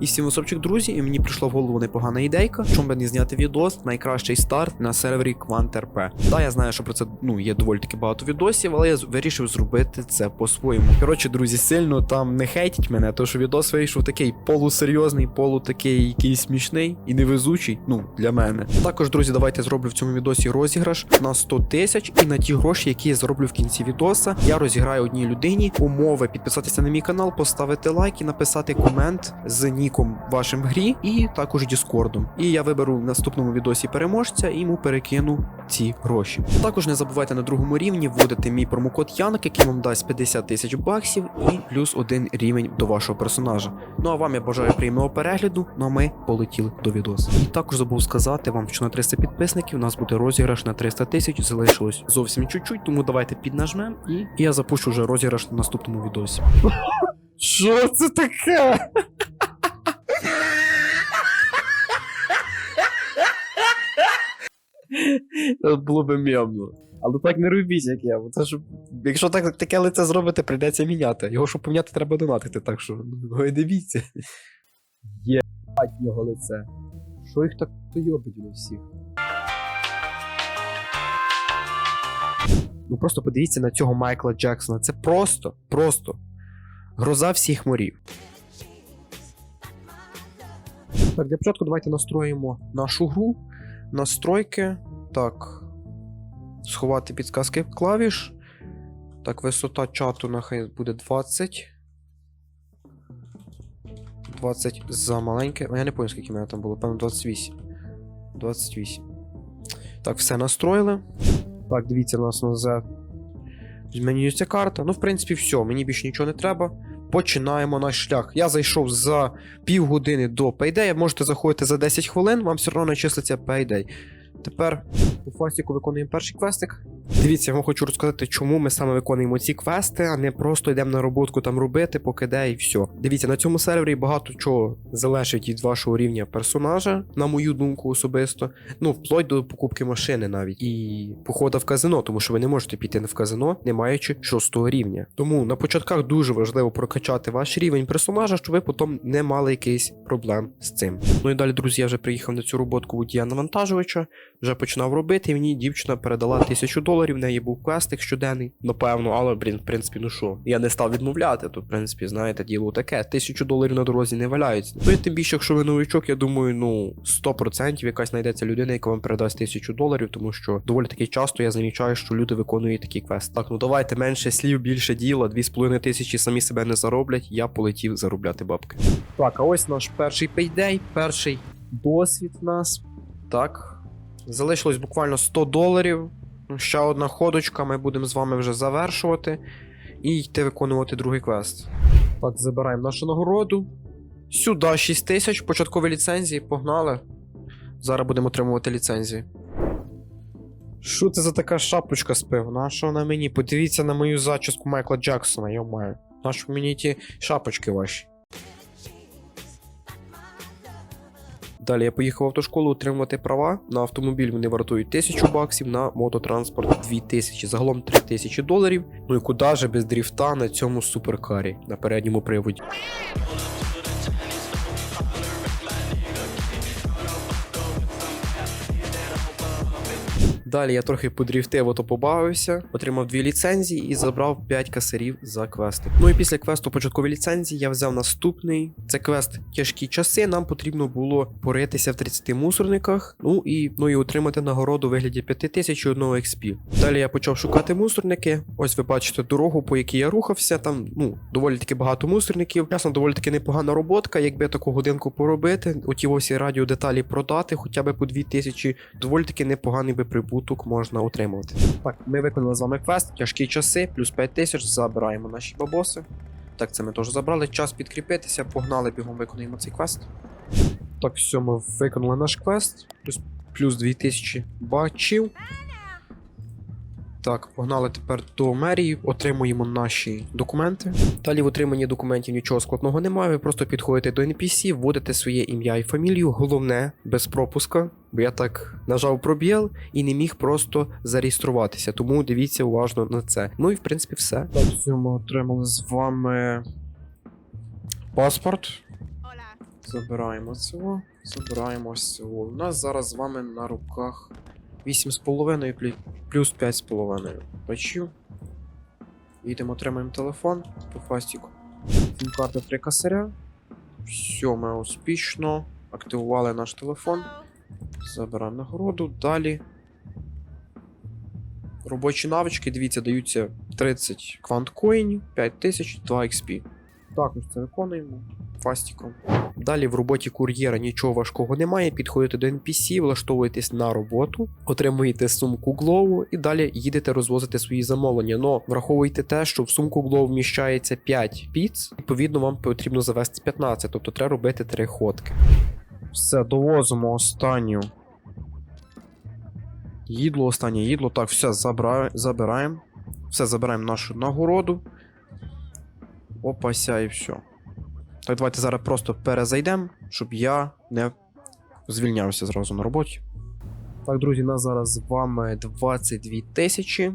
І всім особчик, друзі, і мені прийшла в голову непогана ідейка, би не зняти відос, найкращий старт на сервері QuantRP. Та я знаю, що про це ну є доволі таки багато відосів, але я вирішив зробити це по-своєму. Коротше, друзі, сильно там не хейтіть мене, тому що відос вийшов такий полусерйозний, полу такий якийсь смішний і невезучий. Ну для мене. Також, друзі, давайте зроблю в цьому відосі розіграш на 100 тисяч, і на ті гроші, які я зароблю в кінці відоса, я розіграю одній людині умови підписатися на мій канал, поставити лайк і написати комент з ніком вашим в грі, і також Діскордом. І я виберу в наступному відосі переможця і йому перекину ці гроші. Також не забувайте на другому рівні вводити мій промокод Янок, який вам дасть 50 тисяч баксів і плюс один рівень до вашого персонажа. Ну а вам я бажаю приємного перегляду. Ну а ми полетіли до відосу. І також забув сказати вам, що на 300 підписників у нас буде розіграш на 300 тисяч. Залишилось зовсім чуть-чуть, тому давайте піднажмем і, і я запущу вже розіграш на наступному відосі. Що це таке? Це було би мемно. Але так не робіть, як я. Бо це ж, якщо так, таке лице зробите, прийдеться міняти. Його, щоб поміняти, треба донатити, так що ну, ви дивіться. Єбать його лице. Що їх так йобить для всіх? Ну просто подивіться на цього Майкла Джексона. Це просто, просто гроза всіх морів. Так, для початку давайте настроїмо нашу гру. Настройки. Так. Сховати підсказки клавіш. Так, висота чату нехай буде 20. 20 за маленьке. О, я не пам'ятаю, скільки мене там було, певно, 28. 28. Так, все настроїли. Так, дивіться, у нас на змінюється карта. Ну, в принципі, все, мені більше нічого не треба. Починаємо наш шлях. Я зайшов за півгодини до Payday. Можете заходити за 10 хвилин, вам все одно не числиться Payday. Тепер у фастіку виконуємо перший квестик. Дивіться, я вам хочу розказати, чому ми саме виконуємо ці квести, а не просто йдемо на роботку там робити, поки і все. Дивіться, на цьому сервері багато чого залежить від вашого рівня персонажа, на мою думку особисто. Ну, вплоть до покупки машини навіть. І похода в казино, тому що ви не можете піти в казино, не маючи шостого рівня. Тому на початках дуже важливо прокачати ваш рівень персонажа, щоб ви потім не мали якийсь проблем з цим. Ну і далі, друзі, я вже приїхав на цю роботку водія навантажувача, вже починав робити, і мені дівчина передала тисячу доларів, в неї був квестик щоденний, напевно, але, блін, в принципі, ну що, я не став відмовляти, то, в принципі, знаєте, діло таке, тисячу доларів на дорозі не валяються. Ну і тим більше, якщо ви новичок, я думаю, ну, 100% якась знайдеться людина, яка вам передасть тисячу доларів, тому що доволі таки часто я замічаю, що люди виконують такі квести. Так, ну давайте менше слів, більше діла, 2,5 тисячі самі себе не зароблять, я полетів заробляти бабки. Так, а ось наш перший пейдей, перший досвід нас. Так. Залишилось буквально 100 доларів. Ну, Ще одна ходочка, ми будемо з вами вже завершувати і йти виконувати другий квест. Так, забираємо нашу нагороду. Сюди 6 тисяч, початкові ліцензії, погнали. Зараз будемо отримувати ліцензії. Що це за така шапочка з пива? На мені? Подивіться на мою зачіску Майкла Джексона, я маю. На що мені ті шапочки ваші? Далі я поїхав в автошколу отримувати права. На автомобіль вони вартують 1000 баксів, на мототранспорт 2000, загалом 3000 доларів. Ну і куди же без дріфта на цьому суперкарі на передньому приводі. Далі я трохи подріфтив, ото побавився, отримав дві ліцензії і забрав 5 касарів за квести. Ну і після квесту початкової ліцензії я взяв наступний. Це квест тяжкі часи. Нам потрібно було поритися в 30 мусорниках. Ну і ну і отримати нагороду у вигляді 5 тисяч і одного XP. Далі я почав шукати мусорники. Ось ви бачите дорогу, по якій я рухався. Там ну доволі таки багато мусорників. Ясно, доволі таки непогана роботка. Якби таку годинку поробити, оті ось радіодеталі продати, хоча б по 2000, доволі таки непоганий би прибуток можна отримувати. Так, ми виконали з вами квест, тяжкі часи, плюс 5 тисяч, забираємо наші бабоси. Так, це ми теж забрали. Час підкріпитися, погнали бігом, виконуємо цей квест. Так, все, ми виконали наш квест. Плюс, плюс 2000 бачів. Так, погнали тепер до мерії, отримуємо наші документи. Далі в отриманні документів нічого складного немає. Ви просто підходите до NPC, вводите своє ім'я і фамілію. Головне, без пропуска, бо я так нажав пробіл і не міг просто зареєструватися. Тому дивіться уважно на це. Ну і в принципі все. Так, ми отримали з вами паспорт. Забираємо цього, забираємо цього. У нас зараз з вами на руках 8,5 плюс- плюс 5,5 бачів. Їдемо, отримаємо телефон по фастіку. Карта 3 косаря. Все, ми успішно активували наш телефон. Забираємо нагороду. Далі. Робочі навички, дивіться, даються 30 кванткоїнів, 5000, 2 XP. Також це виконуємо фастіком. Далі в роботі кур'єра нічого важкого немає. Підходите до NPC, влаштовуєтесь на роботу, отримуєте сумку Glow і далі їдете розвозити свої замовлення. Но враховуйте те, що в сумку Glow вміщається 5 піц, відповідно, вам потрібно завести 15, тобто треба робити 3 ходки. Все, довозимо останню. Їдло, останнє їдло. Так, все, забра... забираємо. Все, забираємо нашу нагороду. Опася і все. Так, давайте зараз просто перезайдемо, щоб я не звільнявся зразу на роботі. Так, друзі, нас зараз з вами 22 тисячі.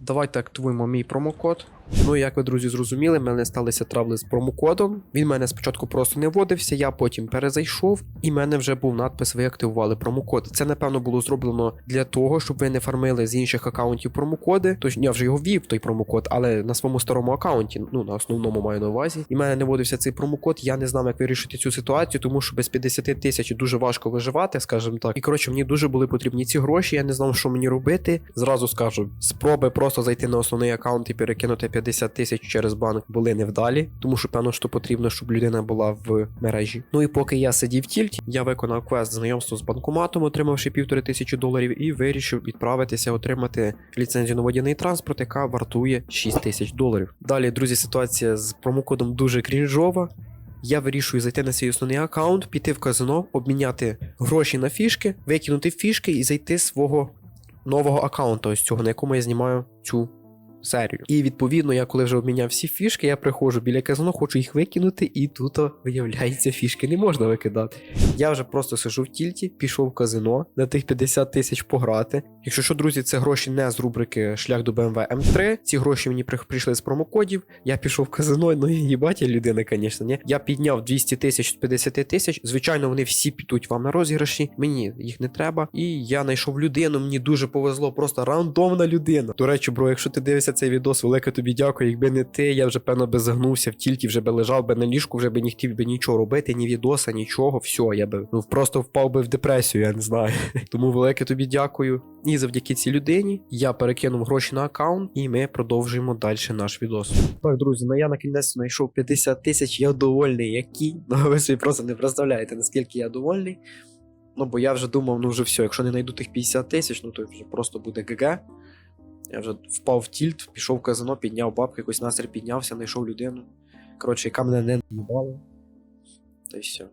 Давайте активуємо мій промокод. Ну і як ви, друзі, зрозуміли, в мене сталися травли з промокодом. Він мене спочатку просто не вводився, я потім перезайшов, і в мене вже був надпис Ви активували промокод. Це, напевно, було зроблено для того, щоб ви не фармили з інших аккаунтів промокоди. Тож я вже його ввів, той промокод, але на своєму старому аккаунті, ну на основному маю на увазі. І в мене не вводився цей промокод. Я не знав, як вирішити цю ситуацію, тому що без 50 тисяч дуже важко виживати, скажімо так. І коротше, мені дуже були потрібні ці гроші. Я не знав, що мені робити. Зразу скажу, спроби просто зайти на основний аккаунт і перекинути 50 тисяч через банк були невдалі, тому що певно, що потрібно, щоб людина була в мережі. Ну і поки я сидів в тільті, я виконав квест знайомство з банкоматом, отримавши півтори тисячі доларів, і вирішив відправитися отримати ліцензію на водяний транспорт, яка вартує 6 тисяч доларів. Далі, друзі, ситуація з промокодом дуже крінжова. Я вирішую зайти на свій основний аккаунт, піти в казино, обміняти гроші на фішки, викинути фішки і зайти з свого нового аккаунту, ось цього, на якому я знімаю цю серію. І відповідно, я коли вже обміняв всі фішки, я приходжу біля казино, хочу їх викинути, і тут, виявляється, фішки не можна викидати. Я вже просто сижу в тільті, пішов в казино на тих 50 тисяч пограти. Якщо що, друзі, це гроші не з рубрики Шлях до BMW M3. Ці гроші мені прийшли з промокодів. Я пішов в казино, ну їбать, я людина, звісно, ні. Я підняв 200 тисяч з 50 тисяч. Звичайно, вони всі підуть вам на розіграші. Мені їх не треба. І я знайшов людину. Мені дуже повезло, просто рандомна людина. До речі, бро, якщо ти дивишся цей відос, велике тобі дякую. Якби не ти, я вже певно би загнувся в тільки, вже би лежав би на ліжку, вже би не хотів би нічого робити, ні відоса, нічого. Все, я би ну просто впав би в депресію, я не знаю. Тому велике тобі дякую. І завдяки цій людині я перекинув гроші на аккаунт, і ми продовжуємо далі наш відос. Так, друзі, ну я на кінець знайшов 50 тисяч, я довольний, який. Ну ви собі просто не представляєте, наскільки я довольний. Ну, бо я вже думав, ну вже все, якщо не знайду тих 50 тисяч, ну то вже просто буде ГГ. Я вже впав в тільт, пішов в казино, підняв бабки, якось настрій піднявся, знайшов людину. Коротше, яка мене не наїбала. Та й все.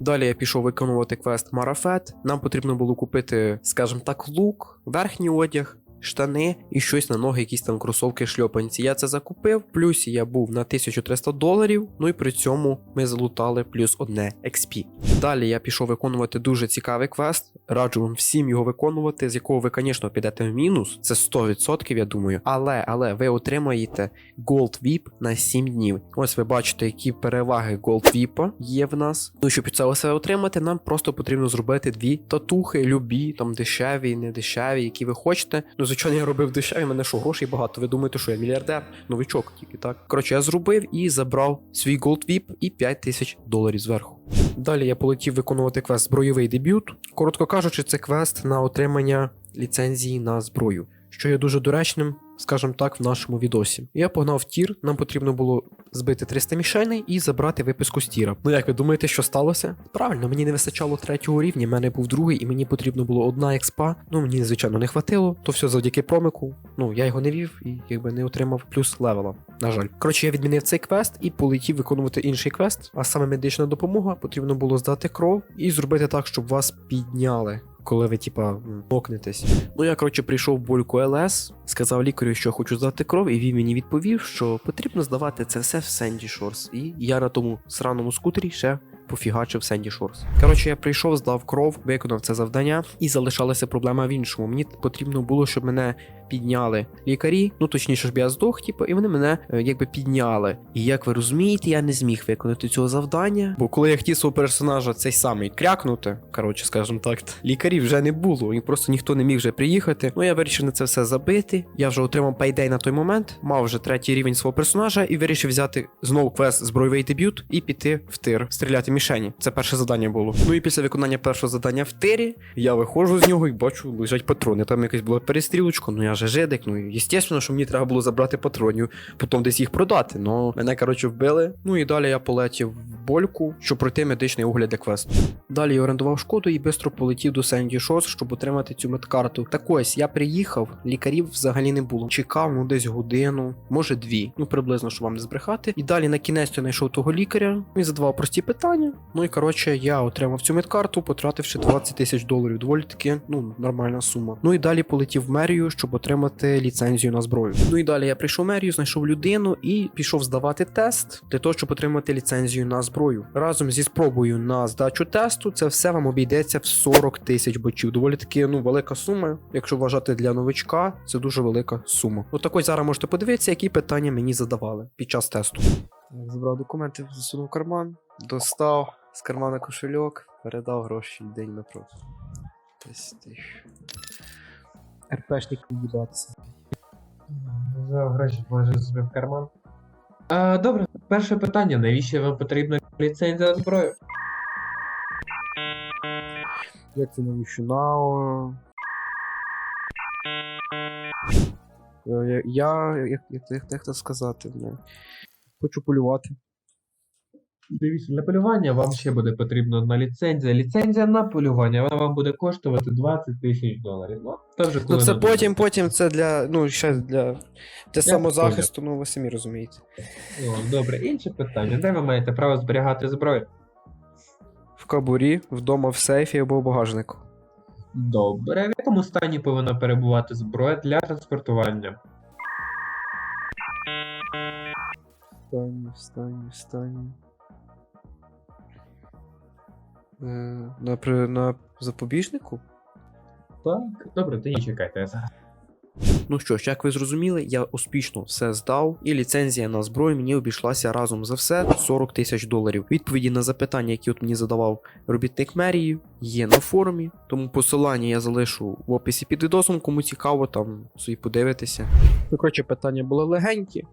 Далі я пішов виконувати квест Марафет. Нам потрібно було купити, скажімо так, лук, верхній одяг, штани і щось на ноги, якісь там кросовки, шльопанці. Я це закупив. В плюсі я був на 1300 доларів. Ну і при цьому ми залутали плюс одне XP. Далі я пішов виконувати дуже цікавий квест. Раджу вам всім його виконувати, з якого ви, звісно, підете в мінус. Це 100%, я думаю. Але, але ви отримаєте Gold VIP на 7 днів. Ось ви бачите, які переваги Gold VIP є в нас. Ну, щоб це все отримати, нам просто потрібно зробити дві татухи, любі, там дешеві, не дешеві, які ви хочете. Ну, звичайно, я робив дешеві, мене що, грошей багато. Ви думаєте, що я мільярдер? Новичок тільки так. Коротше, я зробив і забрав свій Gold VIP і 5 тисяч доларів зверху. Далі я полетів виконувати квест збройовий дебют. Коротко кажучи, це квест на отримання ліцензії на зброю, що є дуже доречним, скажімо так, в нашому відосі. Я погнав тір, нам потрібно було збити 300 мішеней і забрати виписку з тіра. Ну як ви думаєте, що сталося? Правильно, мені не вистачало третього рівня, в мене був другий, і мені потрібно було одна експа. Ну мені звичайно не хватило, то все завдяки промику. Ну я його не вів і якби не отримав плюс левела. На жаль. Коротше, я відмінив цей квест і полетів виконувати інший квест, а саме медична допомога. Потрібно було здати кров і зробити так, щоб вас підняли. Коли ви, типа, мокнетесь. Ну, я, коротше, прийшов в больку ЛС, сказав лікарю, що хочу здати кров, і він мені відповів, що потрібно здавати це все в Сенді Шорс. І я на тому сраному скутері ще пофігачив Сенді Шорс. Коротше, я прийшов, здав кров, виконав це завдання, і залишалася проблема в іншому. Мені потрібно було, щоб мене підняли лікарі, ну точніше, щоб я здох, типу, і вони мене е, якби підняли. І як ви розумієте, я не зміг виконати цього завдання. Бо коли я хотів свого персонажа цей самий крякнути, коротше, скажімо так, лікарів вже не було, і просто ніхто не міг вже приїхати. Ну я вирішив на це все забити. Я вже отримав пейдей на той момент, мав вже третій рівень свого персонажа і вирішив взяти знову квест збройовий дебют і піти в тир, стріляти мішені. Це перше завдання було. Ну і після виконання першого завдання в тирі я виходжу з нього і бачу, лежать патрони. Там якась була перестрілочка, ну я же жидик. Ну звісно, що мені треба було забрати патронів, потім десь їх продати. Ну мене коротше вбили. Ну і далі я полетів в больку, щоб пройти медичний огляд для квесту. Далі я орендував шкоду і швидко полетів до Сенді Шос, щоб отримати цю медкарту. Так ось я приїхав, лікарів взагалі не було. Чекав ну десь годину, може дві. Ну приблизно, щоб вам не збрехати. І далі на кінець я знайшов того лікаря. Він задавав прості питання. Ну і коротше, я отримав цю медкарту, потративши 20 тисяч доларів. Доволі таки, ну, нормальна сума. Ну і далі полетів в мерію, щоб отримати ліцензію на зброю. Ну і далі я прийшов в мерію, знайшов людину і пішов здавати тест для того, щоб отримати ліцензію на зброю. Разом зі спробою на здачу тесту, це все вам обійдеться в 40 тисяч бочів. Доволі таки ну велика сума. Якщо вважати для новичка, це дуже велика сума. От так ось зараз можете подивитися, які питання мені задавали під час тесту. Забрав документи, засунув карман, достав з кармана кошельок, передав гроші день напроти. Тисяч. РПшник їбатися. Гроші, може собі в карман. А, добре, перше питання. Навіщо вам потрібна ліцензія на зброю? Як це навіщо на. Я, я як, як, як, як це сказати, не. Хочу полювати. Дивіться, для полювання вам ще буде потрібна одна ліцензія. Ліцензія на полювання, вона вам буде коштувати 20 тисяч доларів. Ну, це вже Ну це надумаєте. потім, потім це для. Ну, ще для. Для самозахисту, ну ви самі розумієте. О, добре, інше питання. Де ви маєте право зберігати зброю? В кабурі, вдома в сейфі або в багажнику. Добре, в якому стані повинна перебувати зброя для транспортування? Встані, встані, встані. Е, на, на запобіжнику? Так, добре, тоді чекайте. Ну що ж, як ви зрозуміли, я успішно все здав, і ліцензія на зброю мені обійшлася разом за все 40 тисяч доларів. Відповіді на запитання, які от мені задавав робітник мерії, є на форумі, тому посилання я залишу в описі під відосом, кому цікаво, там собі подивитися. Ну, коротше, питання були легенькі.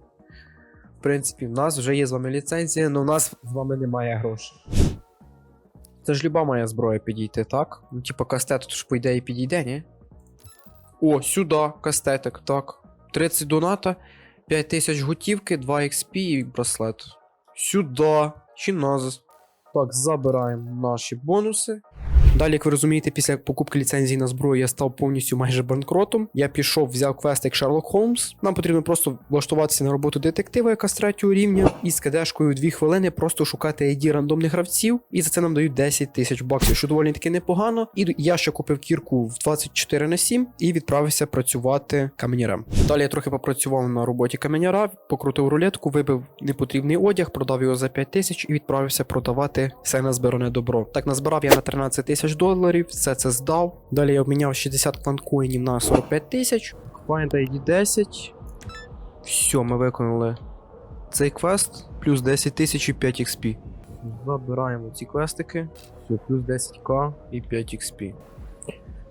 В принципі, в нас вже є з вами ліцензія, але в нас з вами немає грошей. Це ж люба моя зброя підійти, так? Ну, типа кастет, тож по ідеї підійде, ні? О, сюди, кастетик, так. 30 доната, 5000 готівки, 2 XP і браслет. Сюди. Чи назис. Так, забираємо наші бонуси. Далі, як ви розумієте, після покупки ліцензії на зброю я став повністю майже банкротом. Я пішов, взяв квест як Шерлок Холмс. Нам потрібно просто влаштуватися на роботу детектива, яка з третього рівня, і з кадешкою в 2 хвилини просто шукати ID рандомних гравців, і за це нам дають 10 тисяч баксів, що доволі таки непогано. І я ще купив кірку в 24 на 7 і відправився працювати каменярем. Далі я трохи попрацював на роботі каменяра, покрутив рулетку, вибив непотрібний одяг, продав його за 5 тисяч і відправився продавати все назбиране добро. Так назбирав я на 13 тисяч доларів, все це здав. Далі я обміняв 60 кванкоїнів на 45 тисяч. Find ID 10. Все, ми виконали цей квест, плюс 10 тисяч і 5 XP. Забираємо ці квестики. Все, плюс 10к і 5 XP.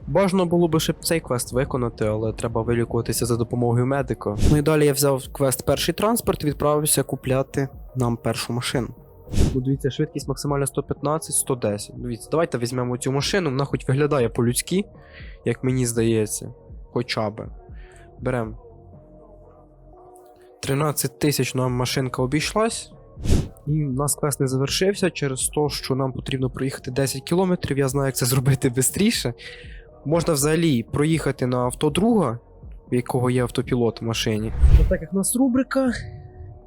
Бажано було би ще цей квест виконати, але треба вилікуватися за допомогою медика. Ну і далі я взяв квест перший транспорт і відправився купляти нам першу машину. Ну, дивіться, швидкість максимальна 115, 110. Дивіться, давайте візьмемо цю машину, вона хоч виглядає по-людськи, як мені здається. Хоча би. Беремо. 13 тисяч нам машинка обійшлась. І в нас квест не завершився через те, що нам потрібно проїхати 10 кілометрів. Я знаю, як це зробити швидше. Можна взагалі проїхати на авто друга, у якого є автопілот в машині. Так як в нас рубрика,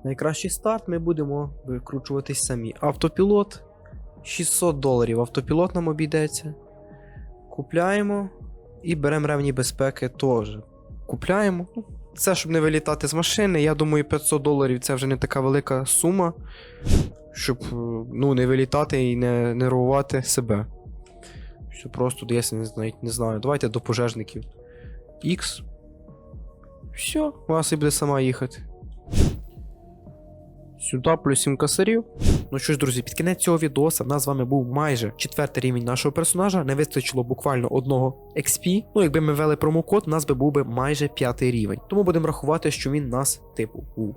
найкращий старт, ми будемо викручуватись самі. Автопілот 600 доларів. Автопілот нам обійдеться. Купляємо і беремо ревні безпеки теж. Купляємо. Ну, Це, щоб не вилітати з машини. Я думаю, 500 доларів це вже не така велика сума, щоб е, ну, не вилітати і не нервувати себе. Що просто десь знаю, не знаю. Давайте до пожежників. X. Все, вона собі буде сама їхати. Сюди плюс 7 косарів. Ну що ж, друзі, під кінець цього відоса в нас з вами був майже четвертий рівень нашого персонажа. Не вистачило буквально одного XP. Ну, якби ми ввели промокод, у нас би був би майже п'ятий рівень. Тому будемо рахувати, що він нас, типу, був.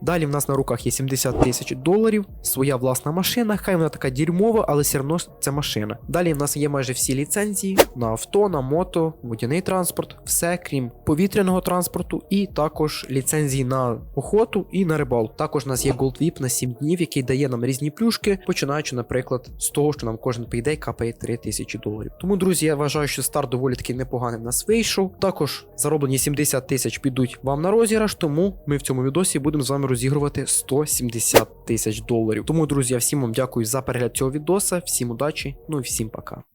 Далі в нас на руках є 70 тисяч доларів, своя власна машина, хай вона така дерьмова, але все одно це машина. Далі в нас є майже всі ліцензії на авто, на мото, водяний транспорт, все крім повітряного транспорту, і також ліцензії на охоту і на рибалку. Також у нас є Gold VIP на 7 днів, який дає нам різні плюшки, починаючи, наприклад, з того, що нам кожен пейдей капає 3 тисячі доларів. Тому, друзі, я вважаю, що старт доволі таки непоганий в нас вийшов. Також зароблені 70 тисяч підуть вам на розіграш, тому ми в цьому відосі будемо з вами розігрувати 170 тисяч доларів. Тому, друзі, я всім вам дякую за перегляд цього відоса, всім удачі, ну і всім пока.